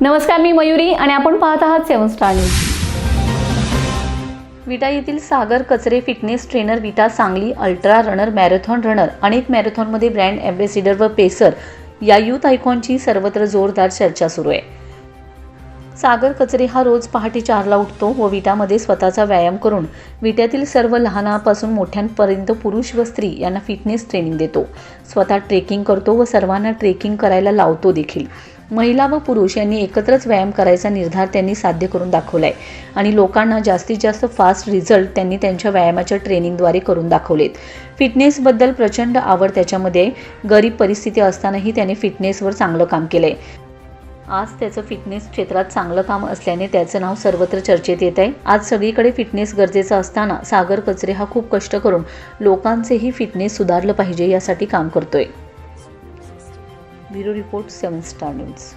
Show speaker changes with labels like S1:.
S1: नमस्कार मी मयुरी आणि आपण पाहत आहात सेवन स्टार न्यूज. विटा येथील Sagar Kachare fitness trainer Vita Sangli ultra runner marathon runner अनेक मॅरेथॉनमध्ये ब्रँड अँबॅसिडर व पेसर या युथ आयकॉनची सर्वत्र जोरदार चर्चा सुरू आहे. सागर कचरे हा रोज पहाटे चारला उठतो व विटामध्ये स्वतःचा व्यायाम करून विट्यातील सर्व लहानापासून मोठ्यांपर्यंत पुरुष व स्त्री यांना फिटनेस ट्रेनिंग देतो. स्वतः ट्रेकिंग करतो व सर्वांना ट्रेकिंग करायला लावतो देखील. महिला व पुरुष यांनी एकत्रच व्यायाम करायचा निर्धार त्यांनी साध्य करून दाखवलाय. आणि लोकांना जास्तीत जास्त फास्ट रिझल्ट त्यांनी त्यांच्या व्यायामाच्या ट्रेनिंगद्वारे करून दाखवलेत. फिटनेसबद्दल प्रचंड आवड त्याच्यामध्ये गरीब परिस्थिती असतानाही त्याने फिटनेसवर चांगलं काम केलं आहे आज त्याचं फिटनेस क्षेत्रात चांगलं काम असल्याने त्याचं नाव सर्वत्र चर्चेत येत आहे. आज सगळीकडे फिटनेस गरजेचं असताना सागर कचरे हा खूप कष्ट करून लोकांचेही फिटनेस सुधारलं पाहिजे यासाठी काम करतोय. Bureau report seven star news.